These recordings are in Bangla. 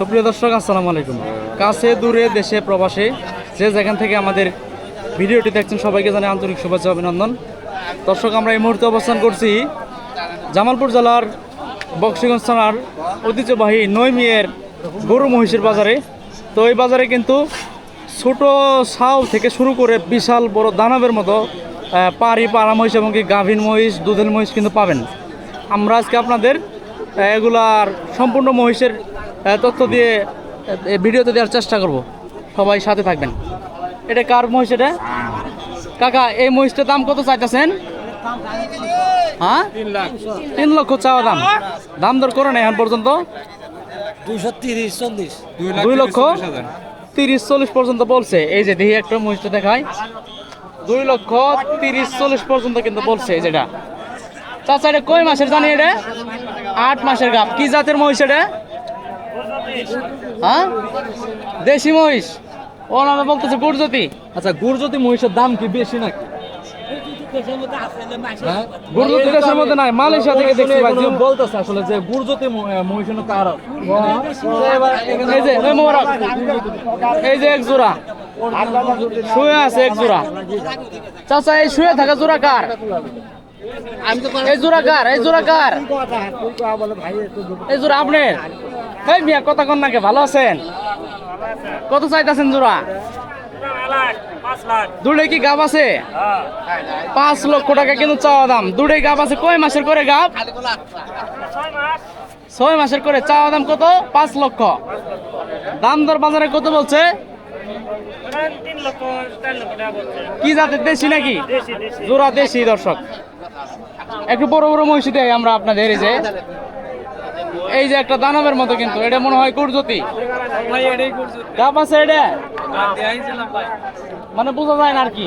সুপ্রিয় দর্শক, আসসালামু আলাইকুম। কাছে, দূরে, দেশে, প্রবাসে যে যেখান থেকে আমাদের ভিডিওটি দেখছেন, সবাইকে জানাই আন্তরিক শুভেচ্ছা অভিনন্দন। দর্শক, আমরা এই মুহূর্তে অবস্থান করছি জামালপুর জেলার বক্সিগঞ্জ থানার ঐতিহ্যবাহী নৈমিয়ের গরু মহিষের বাজারে। তো এই বাজারে কিন্তু ছোট ছাও থেকে শুরু করে বিশাল বড় দানবের মতো পাড়ি, পাড়া মহিষ এবং কি গাভীন মহিষ, দুধের মহিষ কিন্তু পাবেন। আমরা আজকে আপনাদের এগুলার সম্পূর্ণ মহিষের তথ্য দিয়ে ভিডিওতে দেওয়ার চেষ্টা করব। সবাই সাথে থাকবেন। এটা কার মহিষ এটা? কাকা, এই মহিষটার দাম কত চাইতেছেন? হ্যাঁ? তিন লক্ষ চাওয়া দাম। দাম দর করে না এখন পর্যন্ত। দুই লক্ষ তিরিশ চল্লিশ পর্যন্ত বলছে। এই যে দেখি একটা মহিষটা দেখায় দুই লক্ষ তিরিশ চল্লিশ পর্যন্ত কিন্তু বলছে যেটা। চাচা, এটা কয় মাসের জানি এটা? আট মাসের গাপ। কি জাতের মহিষ এটা? হ্যাঁ? দেশি মহিষ। ও নামে বলতেছে গুরজতি আচ্ছা গুরজতি মহিষের দাম কি বেশি নাকি? হ্যাঁ? পাচ্ছি বলতেছে আসলে এই যে এক জোড়া। শুয়ে আছে এক জোড়া। চাচা, এই শুয়ে জোড়া এই কার? এই জোড়া কার? এই জোড়া এই মিয়া, কথা কন নাকি ভালো আছেন? কত চাইতেছেন জোড়া? দুটোই কি গাব আছে? পাঁচ লক্ষ টাকা কিন্তু চাওয়া দাম। দুটোই গাব আছে, কয় মাসের করে গাব? ছয় মাসের করে, চাওয়া দাম কত? পাঁচ লক্ষ। দাম দর বাজারে কত বলছে? কি জাতের দেশি নাকি? জোড়া দেশি, দর্শক। একটু বড় বড় মহিষি দেয় আমরা আপনাদের, এই যে। এই যে একটা দানবের মতো কিন্তু এটা মনে হয় কুরজতি গাপ আছে এটা? মানে বোঝা যায় না আর কি।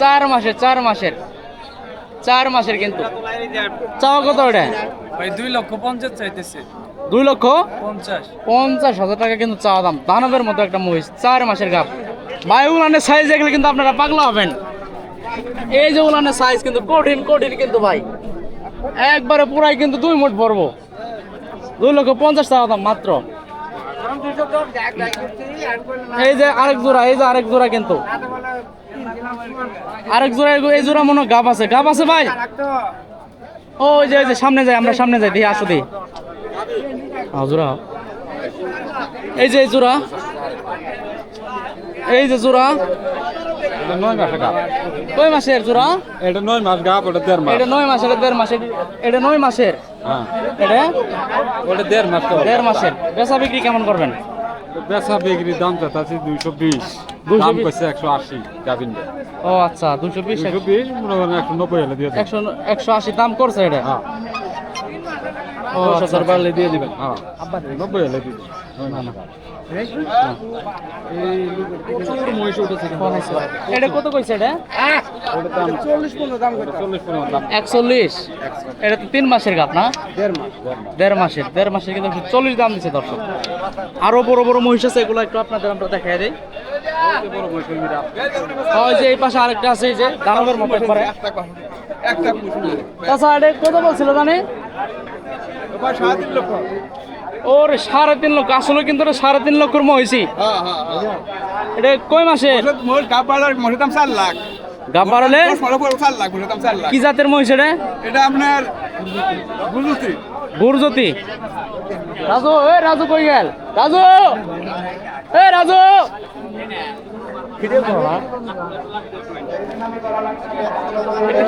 চার মাসের চার মাসের। চার মাসের কিন্তু। চাওয়া কত ওটা ভাই দুই লক্ষ পঞ্চাশ চাইতেছে। দুই লক্ষ পঞ্চাশ। পঞ্চাশ হাজার টাকা কিন্তু চাওয়া দাম। দানবের মতো একটা মহিষ চার মাসের গাপ। ভাই উলানের সাইজ দেখলে কিন্তু আপনারা পাগলা হবেন। এই যে উলানের সাইজ কিন্তু কঠিন কঠিন কিন্তু ভাই। একবারে পুরাই কিন্তু দুই মুঠ ভরবো। দুই লক্ষ পঞ্চাশ টাকা দাম মাত্র। এই যে আরেক জোড়া এই যে আরেক জোড়া কিন্তু। আরেক জোড়া এই জোড়া মনে গাব আছে। গাব আছে ভাই? ও ওই যে ওই যে সামনে যাই আমরা সামনে যাই দেখি আসো দিই জোড়া। এই যে এই জোড়া। এই যে জোড়া। এটা নয় মাসে গাপ কয় মাসের জোড়া? এটা নয় মাস গাপ ওটা দেড় মাস। এটা নয় মাসের এটা দেড় মাসের। এটা নয় মাসের। এটা? ওটা দেড় মাস দেড় মাসের। বেচা বিক্রি কেমন করবেন? বেচা বিক্রির দাম চাচ্ছি দুইশো বিশ। 220 দাম করছে একশো আশি গাভিন ও আচ্ছা দুশো বিশ? দুইশো বিশ মনে করেন একশো নব্বই হলে দিয়ে একশো একশো আশি দাম করছে এটা? হ্যাঁ। ও আচ্ছা বাড়লে দিয়ে দিবেন। হ্যাঁ। নব্বই হলে দিয়ে দেবেন। না না। এটা কত কইছে এটা? দাম দাম দাম। একচল্লিশ? এটা তো তিন মাসের গাপ না? দেড় মাস। দেড় মাস দেড় মাসের দেড় মাসের কিন্তু চল্লিশ দাম দিচ্ছে দর্শক। আরও বড় বড় মহিষ আছে এগুলো একটু আপনাদের আমরা দেখাই দিই। বড় মহিষের মিরা ওই যে এই পাশে আরেকটা আছে এই যে দানবের মতো করে তাছাড়া এটা কত বলছিল জানি? ওর সাড়ে তিন লক্ষ। আসলে কিন্তু এটা সাড়ে তিন লক্ষর মহিষি এটা কয় মাসে বাড়ালে কি জাতের মহিষ এটা? এটা আপনার গুরুজ্যোতি রাজু এ রাজু কই গেল? রাজু! এ রাজু!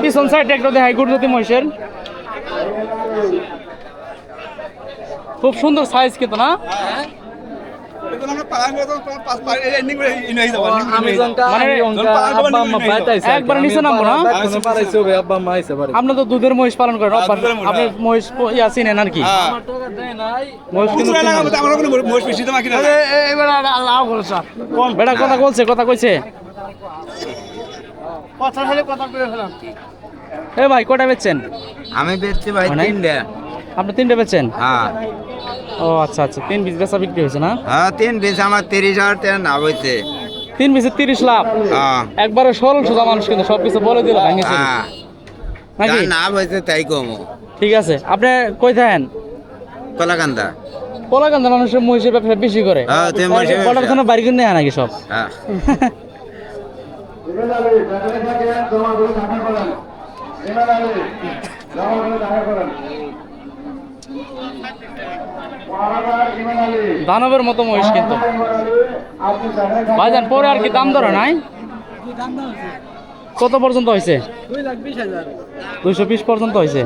পিছন সাইড একটা দেখাই গুরুজ্যোতি মহিষের। খুব সুন্দর সাইজ কিন্তু না? একবার নিচে নামবো না? আব্বা আম্মা আইসে বাড়ি। আপনি তো দুধের মহিষ পালন করেন হ্যাঁ, আপনি হ্যাঁ। মহিষ প- ইয়া চিনেন আর কি? হ্যাঁ। বেটা কথা বলছে কথা কইছে। এ ভাই কটা বেচছেন? আমি বেচছি ভাই? তিনটে। আপনি তিনটে বেচছেন হ্যাঁ। ও আচ্ছা আচ্ছা তিন পিস বেচা বিক্রি হয়েছে না? হ্যাঁ তিন পিস আমার তিরিশ হাজার টাকা না হয়েছে। তিন পিসে তিরিশ লাভ? হ্যাঁ। একবারে সরল সোজা মানুষ কিন্তু সব কিছু বলে দিল ভাঙেছে হ্যাঁ। নাকি? না হয়েছে তাই কমো। ঠিক আছে আপনি কই থাকেন? কলাকান্দা। কলাকান্দা মানুষের মহিষের ব্যবসা বেশি করে। হ্যাঁ, থানা বাড়ি করে নেয় নাকি সব? হ্যাঁ। দানবের মতো মহিষ কিন্তু। ভাইজান, পরে আর কি দাম ধরে নাই? কত পর্যন্ত হয়েছে দুইশো বিশ পর্যন্ত হয়েছে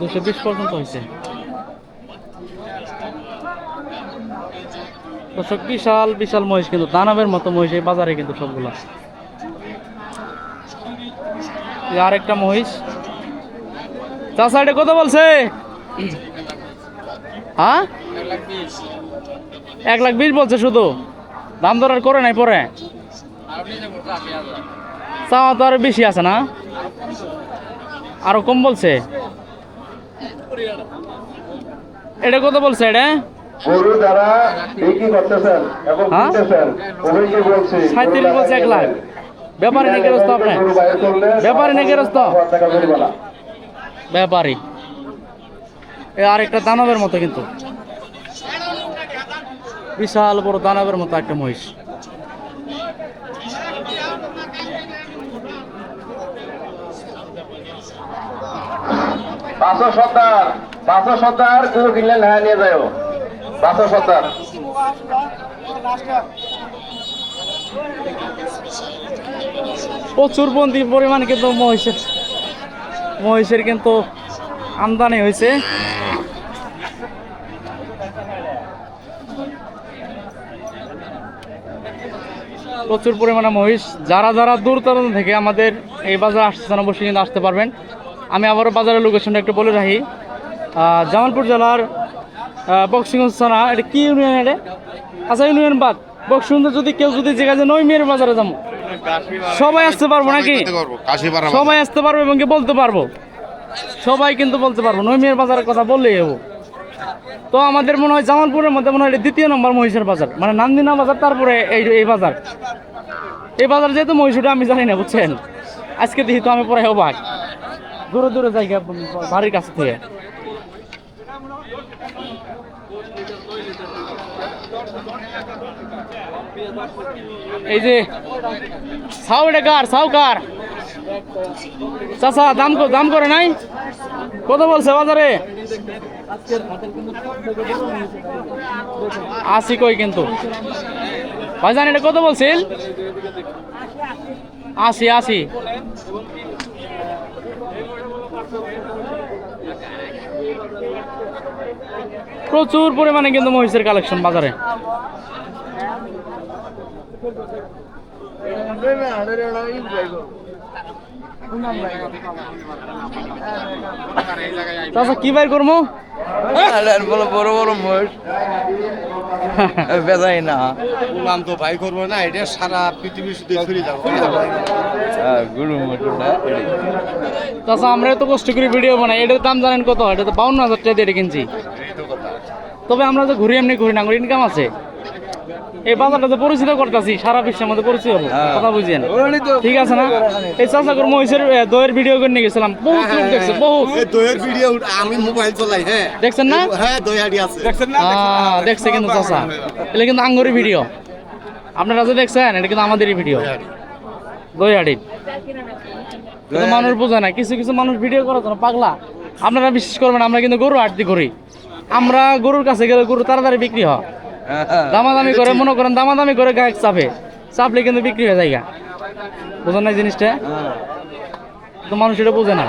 দুইশো বিশ পর্যন্ত হয়েছে দর্শক, বিশাল বিশাল মহিষ কিন্তু, দানবের মতো মহিষ এই বাজারে কিন্তু সবগুলা। আরেকটা মহিষ। চাষা এটা কত বলছে হ্যাঁ এক লাখ বিশ বলছে শুধু দাম দর আর করে নাই পরে চাওয়া তো আরও বেশি আছে না আরও কম বলছে এটা কত বলছে এটা গরু যারা বিক্রি করতেছেন এবং হ্যাঁ? কিনতেছেন ওদেরকে বলছি সাঁত্রিশ বলছে এক লাখ ব্যাপারী নাকি রস্ত আপনি গরু বাইরে করলে ব্যাপারী নাকি রস্ত ব্যাপারী। এ আরেকটা দানবের মতো কিন্তু। বিশাল বড় দানবের মতো একটা মহিষ। পাঁচশো সত্তর পাঁচশো সত্তর গরু কিনলে না নিয়ে যাও পাঁচশো সত্তর প্রচুর বন্দি পরিমাণ কিন্তু মহিষের। মহিষের কিন্তু আমদানি হয়েছে। প্রচুর পরিমাণে মহিষ। যারা যারা দূর দূরান্ত থেকে আমাদের এই বাজারে আসতেছেন, অবশ্যই কিন্তু আসতে পারবেন। আমি আবারও বাজারের লোকেশনটা একটু বলে রাখি। জামালপুর জেলার বক্সিগঞ্জ থানা। এটা কি ইউনিয়ন এটা? আচ্ছা ইউনিয়ন বাদ। বক্সিগঞ্জ যদি কেউ যদি যেখানে নয় মেয়ের বাজারে যাব? সবাই আসতে পারব নাকি? সবাই আসতে পারব এবং কি বলতে পারব? সবাই কিন্তু বলতে পারব নৈমিয়ার বাজারের কথা বললেই হব। তো আমাদের মনে হয় জামালপুরের মধ্যে মনে হয় দ্বিতীয় নম্বর মহিষের বাজার মানে নান্দিনা বাজার তারপরে এই এই বাজার। এই বাজার যেহেতু মহিষটা আমি জানি না বুঝছেন? আজকে দেখি তো আমি পরে অবাক। দূরে দূরে জায়গা বাড়ির কাছ থেকে। এই যে সাউ এটা কার সাউ কার চাচা, দাম দাম করে নাই? কত বলছে বাজারে? আশি কই কিন্তু। ভাইজান, এটা কত বলছিল? আশি আশি। প্রচুর পরিমাণে কিন্তু মহিষের কালেকশন বাজারে। চাচা কি বাইর করব বড় বড় মোষ বেজাই না। নাম তো ভাই করব না এটা সারা পৃথিবী শুধু ফিরে যাব গরু আমরা তো কষ্ট করে ভিডিও বানাই এটার দাম জানেন কত? এটা তো বাউন্ন হাজার টাকা দিয়ে কিনছি। তবে আমরা তো ঘুরি এমনি ঘুরি না ঘুরি ইনকাম আছে। এই বাজারটা তো পরিচিত করতেছি সারা বিশ্বের মধ্যে পরিচিত হব কথা বুঝেন ঠিক আছে না? এই চাচা করে মহিষের দইয়ের ভিডিও করে নিয়ে গেছিলাম। বহুত লোক দেখছে বহুত। এই দইয়ের ভিডিও আমি মোবাইল চলাই হ্যাঁ। দেখছেন না? হ্যাঁ দই আড়ি আছে। দেখছেন আহ, দেখছে কিন্তু চাচা। এটা কিন্তু আঙ্গুরি ভিডিও আপনারা যে দেখছেন এটা কিন্তু আমাদেরই ভিডিও দই মানুষ বোঝে না কিছু কিছু মানুষ ভিডিও করার জন্য পাগলা। আপনারা বিশ্বাস করবেন আমরা কিন্তু গরু হাটতি করি। আমরা গরুর কাছে গেলে গরু তাড়াতাড়ি বিক্রি হয়। দামাদামি করে মনে করেন দামাদামি করে গায়ক চাপে। চাপলে কিন্তু বিক্রি হয়ে যায় বোঝেন না জিনিসটা? হ্যাঁ। তো মানুষ এটা বোঝে না।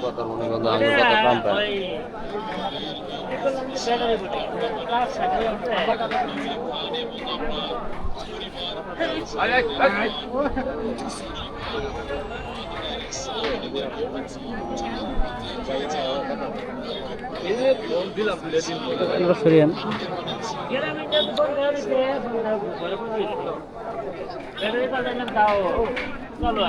কত মনে কত আমি কত কম পাই আয় আয় আয় সরিয়ান চলো